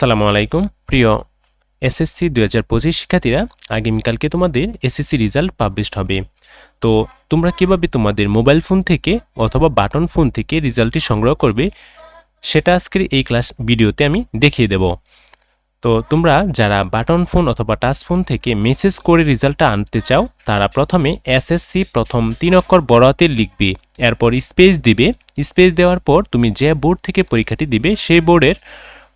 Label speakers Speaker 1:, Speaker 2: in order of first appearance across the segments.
Speaker 1: আসসালামু আলাইকুম। প্রিয় এসএসসি দু হাজার পঁচিশ শিক্ষার্থীরা, আগামীকালকে তোমাদের এসএসসি রেজাল্ট পাবলিশড হবে। তো তোমরা কীভাবে তোমাদের মোবাইল ফোন থেকে অথবা বাটন ফোন থেকে রেজাল্টটি সংগ্রহ করবে, সেটা আজকের এই ক্লাস ভিডিওতে আমি দেখিয়ে দেব। তো তোমরা যারা বাটন ফোন অথবা টাচ ফোন থেকে মেসেজ করে রেজাল্টটা আনতে চাও, তারা প্রথমে এসএসসি প্রথম তিন অক্ষর বড় হাতে লিখবে, এরপর স্পেস দিবে। স্পেস দেওয়ার পর তুমি যে বোর্ড থেকে পরীক্ষাটি দিবে, সেই বোর্ডের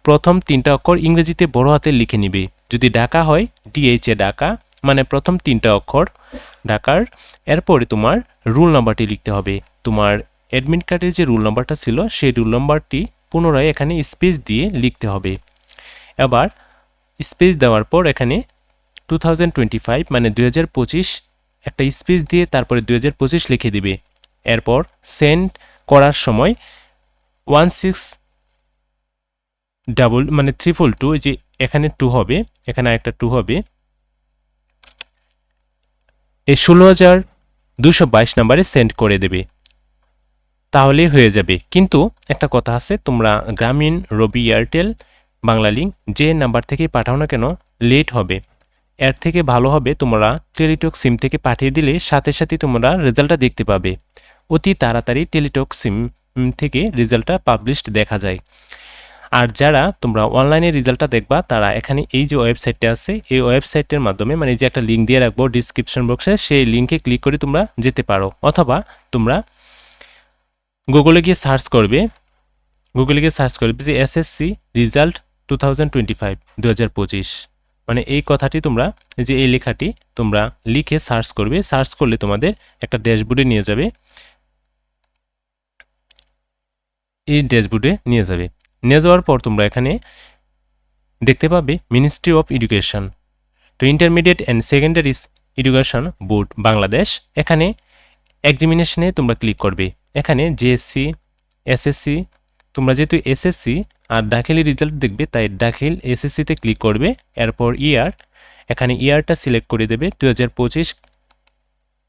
Speaker 1: প্রথম তিনটা অক্ষর ইংরেজিতে বড় হাতে লিখে নিবে। যদি ডাকা হয় ডিএইচ ডাকা মানে প্রথম তিনটা অক্ষর ডাকার এরপরে তোমার রুল নাম্বারটি লিখতে হবে। তোমার অ্যাডমিট কার্ডের যে রুল নাম্বারটা ছিল, সেই রুল নাম্বারটি পুনরায় এখানে স্পেস দিয়ে লিখতে হবে। এবার স্পেস দেওয়ার পর এখানে টু মানে দুই হাজার পঁচিশ একটা স্পেস দিয়ে তারপরে দুই হাজার পঁচিশ লিখে দিবে। এরপর সেন্ড করার সময় ওয়ান সিক্স ডাবল মানে ট্রিপল টু যে এখানে টু হবে, এখানে একটা টু হবে। এই ষোলো হাজার দুশো বাইশ নাম্বারে সেন্ড করে দেবে। তাহলেই হয়ে যাবে। কিন্তু একটা কথা আছে, তোমরা গ্রামীণ রবি এয়ারটেল, বাংলা লিঙ্ক যে নাম্বার থেকে পাঠাও না কেন লেট হবে। এর থেকে ভালো হবে তোমরা টেলিটক সিম থেকে পাঠিয়ে দিলে সাথে সাথে তোমরা রেজাল্টটা দেখতে পাবে। অতি তাড়াতাড়ি টেলিটক সিম থেকে রেজাল্টটা পাবলিশড দেখা যায়। আর যারা তোমরা অনলাইনে রেজাল্টটা দেখবা, তারা এখানে এই যে ওয়েবসাইটটা আছে, এই ওয়েবসাইটের মাধ্যমে মানে যে একটা লিঙ্ক দিয়ে রাখব ডিসক্রিপশন বক্সে সেই লিঙ্কে ক্লিক করে তোমরা যেতে পারো। অথবা তোমরা গুগলে গিয়ে সার্চ করবে গুগলে গিয়ে সার্চ করবে যে SSC result two thousand twenty five দু হাজার পঁচিশ। মানে এই কথাটি তোমরা যে এই লেখাটি তোমরা লিখে সার্চ করবে সার্চ করলে তোমাদের একটা ড্যাশবোর্ডে নিয়ে যাবে। এই ড্যাশবোর্ডে নিয়ে যাবে। নিয়ে যাওয়ার পর তোমরা এখানে দেখতে পাবে মিনিস্ট্রি অফ এডুকেশন তো intermediate and secondary education board Bangladesh এখানে এক্সামিনেশনে তোমরা ক্লিক করবে। এখানে জিএসসি এসএসসি তোমরা যেহেতু এসএসসি আর দাখিলি রেজাল্ট দেখবে, তাই দাখিল এসএসসিতে ক্লিক করবে। এরপর ইয়ার এখানে ইয়ারটা সিলেক্ট করে দেবে দু হাজার পঁচিশ।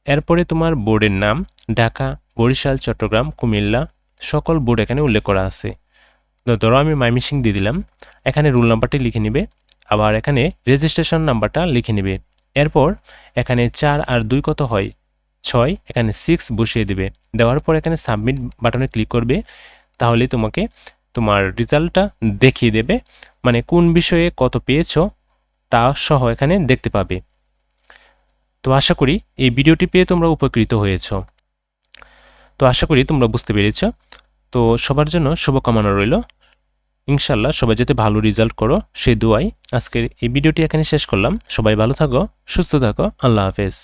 Speaker 1: এরপরে তোমার বোর্ডের নাম, ঢাকা, বরিশাল, চট্টগ্রাম, কুমিল্লা, সকল বোর্ড এখানে উল্লেখ করা আছে। ধরো আমি মাইমিসিং দিয়ে দিলাম। এখানে রুল নাম্বারটি লিখে নিবে। আবার এখানে রেজিস্ট্রেশন নাম্বারটা লিখে নিবে। এরপর এখানে চার আর দুই কত হয়? ছয়। এখানে সিক্স বসিয়ে দিবে। দেওয়ার পর এখানে সাবমিট বাটনে ক্লিক করবে। তাহলে তোমাকে তোমার রেজাল্টটা দেখিয়ে দেবে। মানে কোন বিষয়ে কত পেয়েছ তা সহ এখানে দেখতে পাবে। তো আশা করি এই ভিডিওটি পেয়ে তোমরা উপকৃত হয়েছ। তো আশা করি তোমরা বুঝতে পেরেছ। তো সবার জন্য শুভকামনা রইল। ইনশাল্লাহ সবাই যাতে ভালো রেজাল্ট করো সে দোয়াই আজকের এই ভিডিওটি এখানে শেষ করলাম। সবাই ভালো থাকো, সুস্থ থাকো, আল্লাহ হাফেজ।